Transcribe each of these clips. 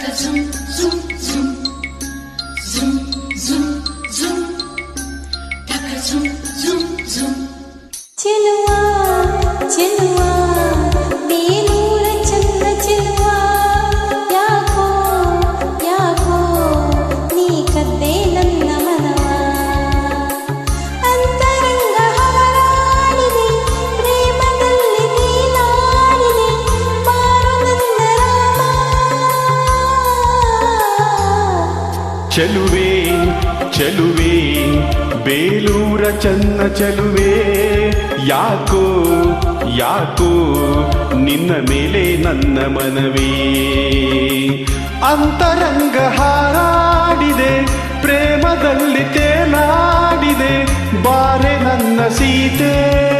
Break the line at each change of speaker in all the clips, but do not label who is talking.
the
ಚೆಲುವೆ, ಚಲುವೆ, ಬೇಲೂರ
ಚನ್ನ ಚಲುವೆ. ಯಾಕೋ ಯಾಕೋ, ನಿನ್ನ ಮೇಲೆ ನನ್ನ ಮನವೇ. ಅಂತರಂಗ ಹಾರಾಡಿದೆ, ಪ್ರೇಮದಲ್ಲಿ ತೇಲಾಡಿದೆ, ಬಾರೆ ನನ್ನ ಸೀತೆ.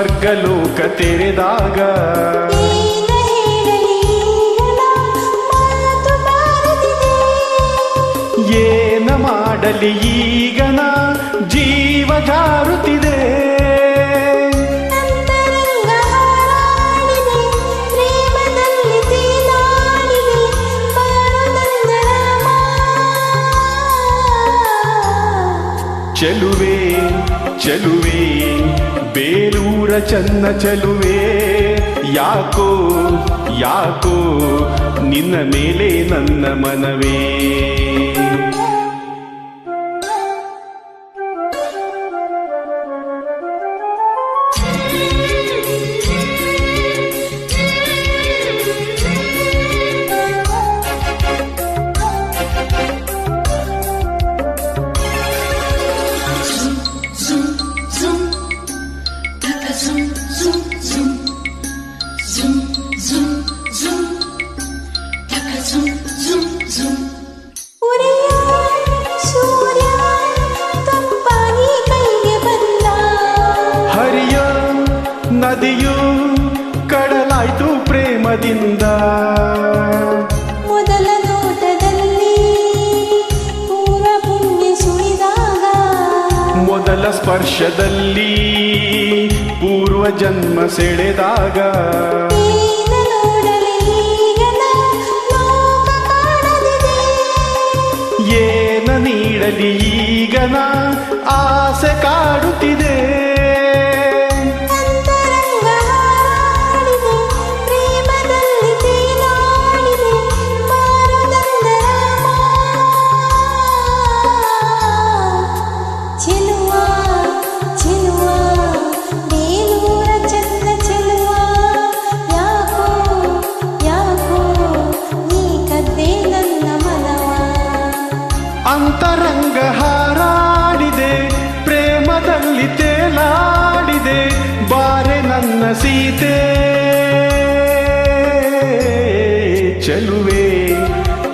ಸ್ವರ್ಗಲೋಕ ತೆರೆದಾಗ.
ಏನ
ಮಾಡಲಿ ಈಗನ ಜೀವ ಜಾರುತ್ತಿದೆ. ಚೆಲುವೆ ಚೆಲುವೆ ಬೇಲೂರ ಚನ್ನ ಚಲುವೆ ಯಾಕೋ ಯಾಕೋ ನಿನ್ನ ಮೇಲೆ ನನ್ನ ಮನವೇ. ನದಿಯು ಕಡಲಾಯ್ತು ಪ್ರೇಮದಿಂದ.
ಮೊದಲ ನೋಟದಲ್ಲಿ ಪೂರ ಪುಣ್ಯ ಸುಳಿದಾಗ.
ಮೊದಲ ಸ್ಪರ್ಶದಲ್ಲಿ ಪೂರ್ವ ಜನ್ಮ ಸೆಳೆದಾಗ.
ಏನ ನೋಡಲಿ ಈಗನ
ಆಸೆ ಕಾಡುತ್ತಿದೆ.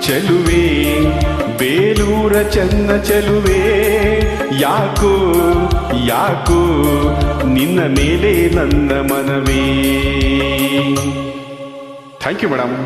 ಚೆಲುವೆ ಬೇಲೂರ ಚನ್ನ ಚೆಲುವೆ ಯಾಕೋ ಯಾಕೋ ನಿನ್ನ ಮೇಲೆ ನನ್ನ ಮನವೇ ಥ್ಯಾಂಕ್ ಯು ಮೇಡಮ್